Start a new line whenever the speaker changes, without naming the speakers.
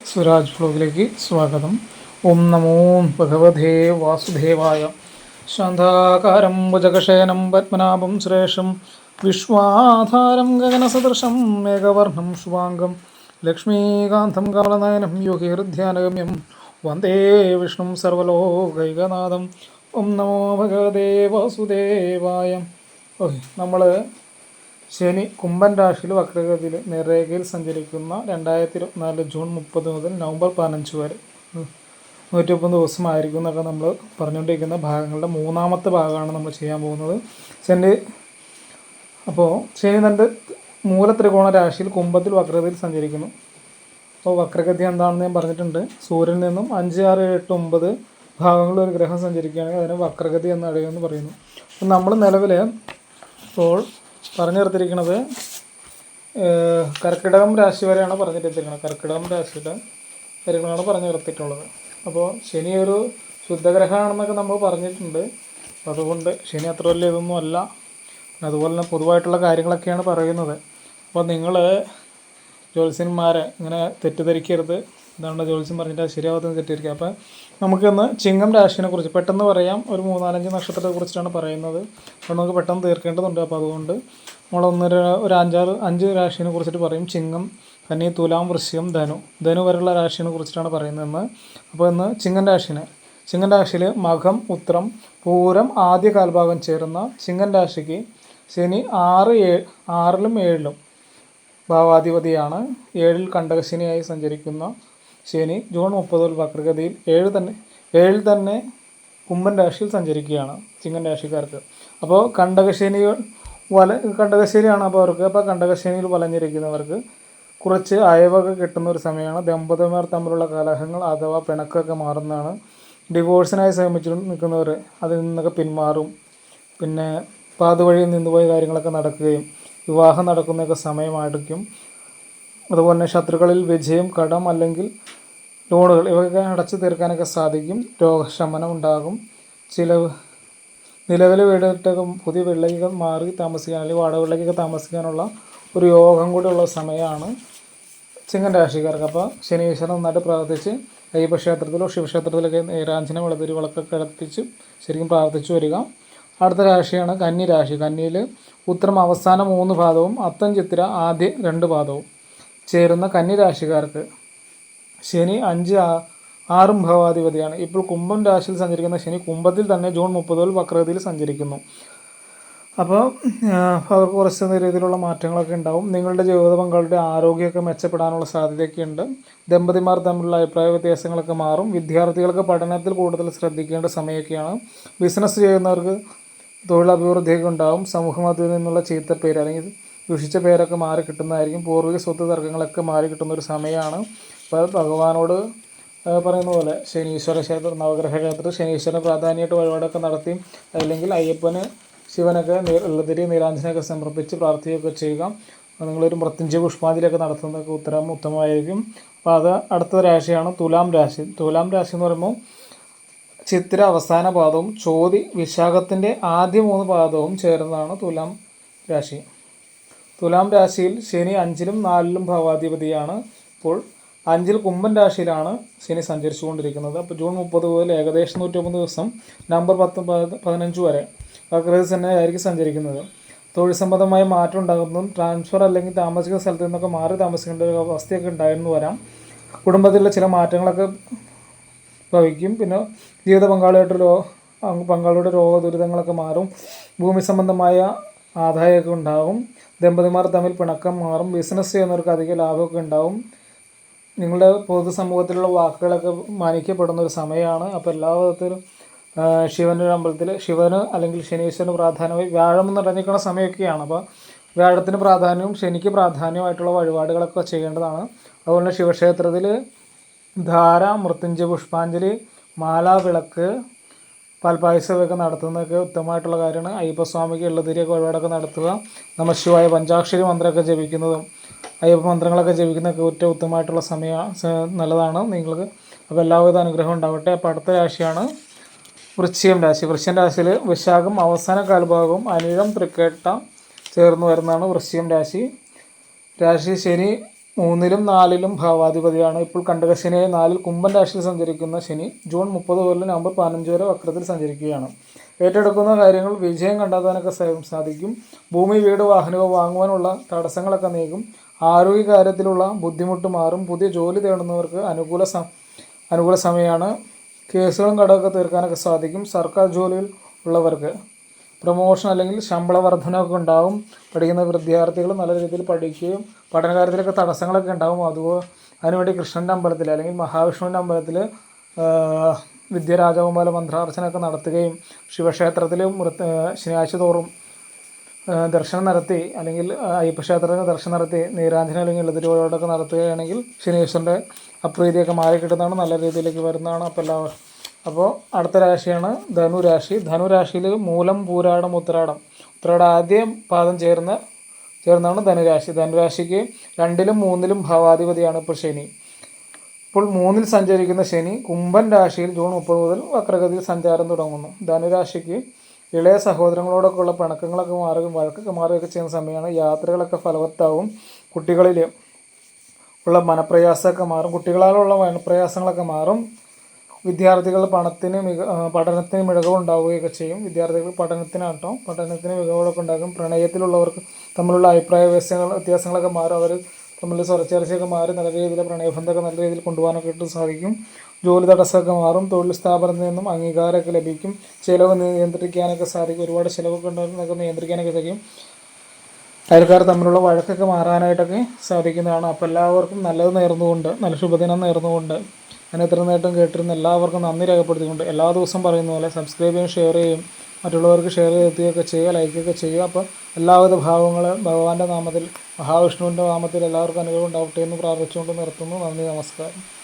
സ്വരാജ് ഫ്ലോഗിലേക്ക് സ്വാഗതം. ഓം നമോ ഭഗവതേ വാസുദേവായ. ശാന്താകാരം ഭുജകശയനം പത്മനാഭം ശ്രേഷം വിശ്വാധാരം ഗഗനസദൃശം മേഘവർണം ശുഭാംഗം. ലക്ഷ്മീകാന്തം കമലനയനം യോഗീഹൃദ്ധ്യാനഗമ്യം വന്ദേ വിഷ്ണു സർവലോകൈകനാഥം. ഓം നമോ ഭഗവതേ വാസുദേവായ. ഓക്കെ നമ്മൾ ശനി കുംഭൻ രാശിയിൽ വക്രഗതിയിൽ നേർരേഖയിൽ സഞ്ചരിക്കുന്ന രണ്ടായിരത്തി ഇരുപത്തിനാല് ജൂൺ മുപ്പത് മുതൽ നവംബർ പതിനഞ്ച് വരെ. നൂറ്റി മുപ്പത് ദിവസമായിരിക്കും എന്നൊക്കെ നമ്മൾ പറഞ്ഞുകൊണ്ടിരിക്കുന്ന ഭാഗങ്ങളുടെ മൂന്നാമത്തെ ഭാഗമാണ് നമ്മൾ ചെയ്യാൻ പോകുന്നത്. ശനി അപ്പോൾ ശനി തന്റെ മൂലത്രികോണ രാശിയിൽ കുംഭത്തിൽ വക്രഗതിയിൽ സഞ്ചരിക്കുന്നു. അപ്പോൾ വക്രഗതി എന്താണെന്ന് ഞാൻ പറഞ്ഞിട്ടുണ്ട്. സൂര്യനിൽ നിന്നും അഞ്ച് ആറ് എട്ട് ഒമ്പത് ഭാഗങ്ങളിൽ ഒരു ഗ്രഹം സഞ്ചരിക്കുകയാണെങ്കിൽ അതിനെ വക്രഗതി എന്ന് അറിയുമെന്ന് പറയുന്നു. നമ്മൾ നിലവിൽ ഇപ്പോൾ പറഞ്ഞു നിർത്തിയിരിക്കുന്നത് കർക്കിടകം രാശി വരെയാണ് പറഞ്ഞിരിക്കുന്നത് കർക്കിടകം രാശിയുടെ കാര്യങ്ങളാണ് പറഞ്ഞു നിർത്തിയിട്ടുള്ളത് അപ്പോൾ ശനി ഒരു ശുദ്ധഗ്രഹമാണെന്നൊക്കെ നമ്മൾ പറഞ്ഞിട്ടുണ്ട്. അതുകൊണ്ട് ശനി അത്ര വലിയ ഇതൊന്നും അല്ല. അതുപോലെ തന്നെ പൊതുവായിട്ടുള്ള കാര്യങ്ങളൊക്കെയാണ് പറയുന്നത്. അപ്പോൾ നിങ്ങൾ ജ്യോത്സ്യന്മാരെ ഇങ്ങനെ തെറ്റിദ്ധരിക്കരുത്. ഇതാണ് ജ്യോത്സ്യം പറഞ്ഞിട്ട് അത് ശരിയാവാത്തത് തെറ്റിദ്ധരിക്കുക. അപ്പം നമുക്കിന്ന് ചിങ്ങം രാശിനെ കുറിച്ച് പെട്ടെന്ന് പറയാം. ഒരു മൂന്നാലഞ്ച് നക്ഷത്രത്തെ കുറിച്ചിട്ടാണ് പറയുന്നത്. അപ്പോൾ നമുക്ക് പെട്ടെന്ന് തീർക്കേണ്ടതുണ്ട്. അപ്പോൾ അതുകൊണ്ട് നമ്മളൊന്നൊരു ഒരു അഞ്ചാറ് അഞ്ച് രാശിനെ കുറിച്ചിട്ട് പറയും. ചിങ്ങം കന്നി തുലാം വൃശ്യം ധനു. ധനു വരെയുള്ള രാശിനെ കുറിച്ചിട്ടാണ് പറയുന്നത് ഇന്ന് അപ്പോൾ ഇന്ന് ചിങ്ങൻ രാശിനെ. ചിങ്ങൻ രാശിയിൽ മകം ഉത്രം പൂരം ആദ്യ കാൽഭാഗം ചേരുന്ന ചിങ്ങൻ രാശിക്ക് ശനി ആറ് ഏഴ് ആറിലും ഏഴിലും ഭാവാധിപതിയാണ്. ഏഴിൽ കണ്ടകശനിയായി സഞ്ചരിക്കുന്ന ശനി ജൂൺ മുപ്പത് മുതൽ വക്രഗതിയിൽ ഏഴ് തന്നെ ഏഴിൽ തന്നെ കുംഭൻ രാശിയിൽ സഞ്ചരിക്കുകയാണ് ചിങ്ങൻ രാശിക്കാർക്ക്. അപ്പോൾ കണ്ടകശനി വല കണ്ടകശ്ശേരിയാണ് അപ്പോൾ അവർക്ക്. അപ്പോൾ കണ്ടകശ്ശേരിയിൽ വലഞ്ഞിരിക്കുന്നവർക്ക് കുറച്ച് അയവൊക്കെ കിട്ടുന്ന ഒരു സമയമാണ്. ദമ്പതിമാർ തമ്മിലുള്ള കലഹങ്ങൾ അഥവാ പിണക്കൊക്കെ മാറുന്നതാണ്. ഡിവോഴ്സിനായി ശ്രമിച്ചു നിൽക്കുന്നവർ അതിൽ നിന്നൊക്കെ പിന്മാറും. പിന്നെ പാതുവഴിയിൽ നിന്നുപോയ കാര്യങ്ങളൊക്കെ നടക്കുകയും വിവാഹം നടക്കുന്നതൊക്കെ സമയമായിരിക്കും. അതുപോലെ തന്നെ ശത്രുക്കളിൽ വിജയം കടം അല്ലെങ്കിൽ ലോണുകൾ ഇവയൊക്കെ അടച്ചു തീർക്കാനൊക്കെ സാധിക്കും. രോഗശമനം ഉണ്ടാകും. ചിലവ് നിലവിലെ വീടൊക്കെ പുതിയ വീട്ടിലേക്കൊക്കെ മാറി താമസിക്കാൻ അല്ലെങ്കിൽ വാടക വീട്ടിലേക്കൊക്കെ താമസിക്കാനുള്ള ഒരു യോഗം കൂടെ ഉള്ള സമയമാണ് ചിങ്ങൻ രാശിക്കാർക്ക്. അപ്പോൾ ശനീശ്വരൻ നന്നായിട്ട് പ്രാർത്ഥിച്ച് അയ്യപ്പ ക്ഷേത്രത്തിലോ ശിവക്ഷേത്രത്തിലൊക്കെ നീരാഞ്ജന വിളതിരി വിളക്കൊക്കെ കടത്തിച്ച് ശരിക്കും പ്രാർത്ഥിച്ചു വരിക. അടുത്ത രാശിയാണ് കന്നി രാശി. കന്നിയിൽ ഉത്തരം അവസാന മൂന്ന് പാദവും അത്തം ചിത്തിര ആദ്യ രണ്ട് പാദവും ചേരുന്ന കന്നി രാശിക്കാർക്ക് ശനി അഞ്ച് ആറും ഭാവാധിപതിയാണ് ഇപ്പോൾ കുംഭം രാശിയിൽ സഞ്ചരിക്കുന്ന ശനി കുംഭത്തിൽ തന്നെ ജൂൺ മുപ്പത് മുതൽ വക്രഗതിയിൽ സഞ്ചരിക്കുന്നു. അപ്പോൾ കുറച്ച് രീതിയിലുള്ള മാറ്റങ്ങളൊക്കെ ഉണ്ടാവും. നിങ്ങളുടെ ജീവിത പങ്കാളിയുടെ ആരോഗ്യമൊക്കെ മെച്ചപ്പെടാനുള്ള സാധ്യതയൊക്കെ ഉണ്ട് ദമ്പതിമാർ തമ്മിലുള്ള അഭിപ്രായ വ്യത്യാസങ്ങളൊക്കെ മാറും. വിദ്യാർത്ഥികൾക്ക് പഠനത്തിൽ കൂടുതൽ ശ്രദ്ധിക്കേണ്ട സമയമൊക്കെയാണ്. ബിസിനസ് ചെയ്യുന്നവർക്ക് തൊഴിലഭിവൃദ്ധിയൊക്കെ ഉണ്ടാവും. സമൂഹമാധ്യമത്തിൽ നിന്നുള്ള ചീത്ത പേര് അല്ലെങ്കിൽ ദുഷിച്ച പേരൊക്കെ മാറി കിട്ടുന്നതായിരിക്കും. പൂർവിക സ്വത്ത് തർക്കങ്ങളൊക്കെ മാറി കിട്ടുന്ന ഒരു സമയമാണ്. അപ്പോൾ ഭഗവാനോട് പറയുന്ന പോലെ ശനീശ്വര ക്ഷേത്രം നവഗ്രഹ ക്ഷേത്രം ശനീശ്വരന് പ്രാധാന്യമായിട്ട് വഴിപാടൊക്കെ നടത്തി അല്ലെങ്കിൽ അയ്യപ്പന് ശിവനൊക്കെ നീളതിരി നീരാഞ്ജനൊക്കെ സമർപ്പിച്ച് പ്രാർത്ഥിക്കുകയൊക്കെ ചെയ്യുക. നിങ്ങളൊരു മൃത്യുഞ്ജയ പുഷ്പാഞ്ജലിയൊക്കെ നടത്തുന്നതൊക്കെ ഉത്തരം ഉത്തമമായിരിക്കും. അപ്പോൾ അത് അടുത്ത രാശിയാണ് തുലാം രാശി. തുലാം രാശി എന്ന് പറയുമ്പോൾ ചിത്ര അവസാന പാദവും ചോതി വിശാഖത്തിന്റെ ആദ്യ മൂന്ന് പാദവും ചേർന്നതാണ് തുലാം രാശി. തുലാം രാശിയിൽ ശനി അഞ്ചിലും നാലിലും ഭാവാധിപതിയാണ്. ഇപ്പോൾ അഞ്ചിൽ കുംഭൻ രാശിയിലാണ് ശനി സഞ്ചരിച്ചുകൊണ്ടിരിക്കുന്നത്. അപ്പോൾ ജൂൺ മുപ്പത് മുതൽ ഏകദേശം നൂറ്റൊമ്പത് ദിവസം നവംബർ പത്ത് പതിനഞ്ച് വരെ വക്രഗതി തന്നെ ആയിരിക്കും സഞ്ചരിക്കുന്നത്. തൊഴിൽ സംബന്ധമായ മാറ്റം ഉണ്ടാകുന്നതും ട്രാൻസ്ഫർ അല്ലെങ്കിൽ താമസിക്കുന്ന സ്ഥലത്ത് നിന്നൊക്കെ മാറി താമസിക്കേണ്ട ഒരു അവസ്ഥയൊക്കെ ഉണ്ടായിരുന്നു വരാം. കുടുംബത്തിലെ ചില മാറ്റങ്ങളൊക്കെ ഭവിക്കും. പിന്നെ ജീവിത പങ്കാളിയായിട്ട് രോ പങ്കാളിയുടെ രോഗ ദുരിതങ്ങളൊക്കെ മാറും. ഭൂമി സംബന്ധമായ ആദായമൊക്കെ ഉണ്ടാകും ദമ്പതിമാർ തമ്മിൽ പിണക്കം മാറും. ബിസിനസ് ചെയ്യുന്നവർക്ക് അധിക ലാഭമൊക്കെ ഉണ്ടാവും. നിങ്ങളുടെ പൊതുസമൂഹത്തിലുള്ള വാക്കുകളൊക്കെ മാനിക്കപ്പെടുന്ന ഒരു സമയമാണ്. അപ്പോൾ എല്ലാ വിധത്തിലും ശിവന്റെ ഒരു അമ്പലത്തിൽ ശിവന് അല്ലെങ്കിൽ ശനീശ്വരന് പ്രാധാന്യമായി വ്യാഴം നിറഞ്ഞിരിക്കുന്ന സമയമൊക്കെയാണ്. അപ്പോൾ വ്യാഴത്തിന് പ്രാധാന്യവും ശനിക്ക് പ്രാധാന്യമായിട്ടുള്ള വഴിപാടുകളൊക്കെ ചെയ്യേണ്ടതാണ്. അതുപോലെ ശിവക്ഷേത്രത്തിൽ ധാര മൃത്യുഞ്ജ പുഷ്പാഞ്ജലി മാല വിളക്ക് പൽപായസമൊക്കെ നടത്തുന്നതൊക്കെ ഉത്തമമായിട്ടുള്ള കാര്യമാണ്. അയ്യപ്പസ്വാമിക്ക് ഉള്ളതിരിയൊക്കെ വഴിപാടൊക്കെ നടത്തുക. നമ്മൾ ശിവായ പഞ്ചാക്ഷരി മന്ത്രമൊക്കെ ജപിക്കുന്നതും അയ്യപ്പ മന്ത്രങ്ങളൊക്കെ ജപിക്കുന്നതൊക്കെ ഏറ്റവും ഉത്തമമായിട്ടുള്ള സമയ നല്ലതാണ്. നിങ്ങൾക്ക് അപ്പോൾ എല്ലാവിധ അനുഗ്രഹം ഉണ്ടാവട്ടെ. അപ്പോൾ അടുത്ത രാശിയാണ് വൃശ്ചികം രാശി. വൃശ്ചികം രാശിയിൽ വിശാഖം അവസാന കാൽഭാഗവും അനിഴം തൃക്കേട്ട ചേർന്ന് വരുന്നതാണ് വൃശ്ചികം രാശി. രാശി ശനി മൂന്നിലും നാലിലും ഭാവാധിപതിയാണ്. ഇപ്പോൾ കണ്ടകശനിയായി നാലിൽ കുംഭൻ രാശിയിൽ സഞ്ചരിക്കുന്ന ശനി ജൂൺ മുപ്പത് മുതൽ നവംബർ പതിനഞ്ച് വരെ വക്രത്തിൽ സഞ്ചരിക്കുകയാണ്. ഏറ്റെടുക്കുന്ന കാര്യങ്ങൾ വിജയം കണ്ടെത്താനൊക്കെ സാധിക്കും. ഭൂമി വീട് വാഹനവും വാങ്ങുവാനുള്ള തടസ്സങ്ങളൊക്കെ നീക്കും. ആരോഗ്യ കാര്യത്തിലുള്ള ബുദ്ധിമുട്ട് മാറും. പുതിയ ജോലി തേടുന്നവർക്ക് അനുകൂല സ അനുകൂല സമയമാണ്. കേസുകളും കടമൊക്കെ തീർക്കാനൊക്കെ സാധിക്കും. സർക്കാർ ജോലിയിൽ ഉള്ളവർക്ക് പ്രൊമോഷൻ അല്ലെങ്കിൽ ശമ്പള വർധനമൊക്കെ ഉണ്ടാവും. പഠിക്കുന്ന വിദ്യാർത്ഥികൾ നല്ല രീതിയിൽ പഠിക്കുകയും പഠനകാര്യത്തിലൊക്കെ തടസ്സങ്ങളൊക്കെ ഉണ്ടാവും. അതുപോലെ അതിനുവേണ്ടി കൃഷ്ണന്റെ അമ്പലത്തിൽ അല്ലെങ്കിൽ മഹാവിഷ്ണുവിന്റെ അമ്പലത്തിൽ വിദ്യരാജകുമാല മന്ത്രാർച്ചനയൊക്കെ നടത്തുകയും ശിവക്ഷേത്രത്തിൽ മൃത്ത് ശനിയാഴ്ച തോറും ദർശനം നടത്തി അല്ലെങ്കിൽ അയ്യപ്പക്ഷേത്രത്തിന് ദർശനം നടത്തി നീരാഞ്ജന അല്ലെങ്കിൽ എഴുതിരിവോടൊക്കെ നടത്തുകയാണെങ്കിൽ ശനീശ്വരന്റെ അപ്രീതിയൊക്കെ മാറി കിട്ടുന്നതാണ് നല്ല രീതിയിലേക്ക് വരുന്നതാണ് അപ്പോൾ എല്ലാ അപ്പോൾ അടുത്ത രാശിയാണ് ധനുരാശി. ധനുരാശിയിൽ മൂലം പൂരാടം ഉത്തരാടം ഉത്രാടം ആദ്യം പാദം ചേർന്ന് ചേർന്നാണ് ധനുരാശി. ധനുരാശിക്ക് രണ്ടിലും മൂന്നിലും ഭാവാധിപതിയാണ് ഇപ്പോൾ ശനി. ഇപ്പോൾ മൂന്നിൽ സഞ്ചരിക്കുന്ന ശനി കുംഭൻ രാശിയിൽ ജൂൺ മുപ്പത് മുതൽ വക്രഗതിയിൽ സഞ്ചാരം തുടങ്ങുന്നു. ധനുരാശിക്ക് ഇളയ സഹോദരങ്ങളോടൊക്കെ ഉള്ള പിണക്കങ്ങളൊക്കെ മാറുകയും വഴക്കൊക്കെ മാറുകയൊക്കെ ചെയ്യുന്ന സമയമാണ് യാത്രകളൊക്കെ ഫലവത്താവും കുട്ടികളിൽ ഉള്ള മനപ്രയാസമൊക്കെ മാറും. കുട്ടികളാലുള്ള മനപ്രയാസങ്ങളൊക്കെ മാറും. വിദ്യാർത്ഥികൾ പണത്തിന് മിക പഠനത്തിന് മികവുണ്ടാവുകയൊക്കെ ചെയ്യും. വിദ്യാർത്ഥികൾ പഠനത്തിനാട്ടോ പഠനത്തിന് മികവുകളൊക്കെ ഉണ്ടാകും. പ്രണയത്തിലുള്ളവർക്ക് തമ്മിലുള്ള അഭിപ്രായ വ്യത്യാസങ്ങൾ വ്യത്യാസങ്ങളൊക്കെ മാറും. അവർ തമ്മിൽ സ്വരച്ചേർച്ചയൊക്കെ മാറി നല്ല രീതിയിൽ പ്രണയബന്ധമൊക്കെ നല്ല രീതിയിൽ കൊണ്ടുപോകാനൊക്കെ ഇട്ട് സാധിക്കും. ജോലി തടസ്സമൊക്കെ മാറും തൊഴിൽ സ്ഥാപനത്തിൽ നിന്നും അംഗീകാരമൊക്കെ ലഭിക്കും. ചിലവ് നിയന്ത്രിക്കാനൊക്കെ സാധിക്കും. ഒരുപാട് ചിലവൊക്കെ ഉണ്ടാകുന്നതൊക്കെ നിയന്ത്രിക്കാനൊക്കെ സാധിക്കും. അയൽക്കാർ തമ്മിലുള്ള വഴക്കൊക്കെ മാറാനായിട്ടൊക്കെ സാധിക്കുന്നതാണ്. അപ്പോൾ എല്ലാവർക്കും നല്ലത് നേർന്നുകൊണ്ട് നല്ല ശുഭദിനം നേർന്നുകൊണ്ട്. ഞാൻ എത്ര നേട്ടം കേട്ടിരുന്ന എല്ലാവർക്കും നന്ദി രേഖപ്പെടുത്തിക്കൊണ്ട് എല്ലാ ദിവസവും പറയുന്ന പോലെ സബ്സ്ക്രൈബ് ചെയ്യും ഷെയർ ചെയ്യും. മറ്റുള്ളവർക്ക് ഷെയർ ചെയ്തുകയൊക്കെ ചെയ്യുക ലൈക്കൊക്കെ ചെയ്യുക. അപ്പോൾ എല്ലാവിധ ഭാവങ്ങളും ഭഗവാന്റെ നാമത്തിൽ മഹാവിഷ്ണുവിന്റെ നാമത്തിൽ എല്ലാവർക്കും അനുഗ്രഹം ഉണ്ടാവട്ടെ എന്ന് പ്രാർത്ഥിച്ചുകൊണ്ട് നിർത്തുന്നു. നന്ദി നമസ്കാരം.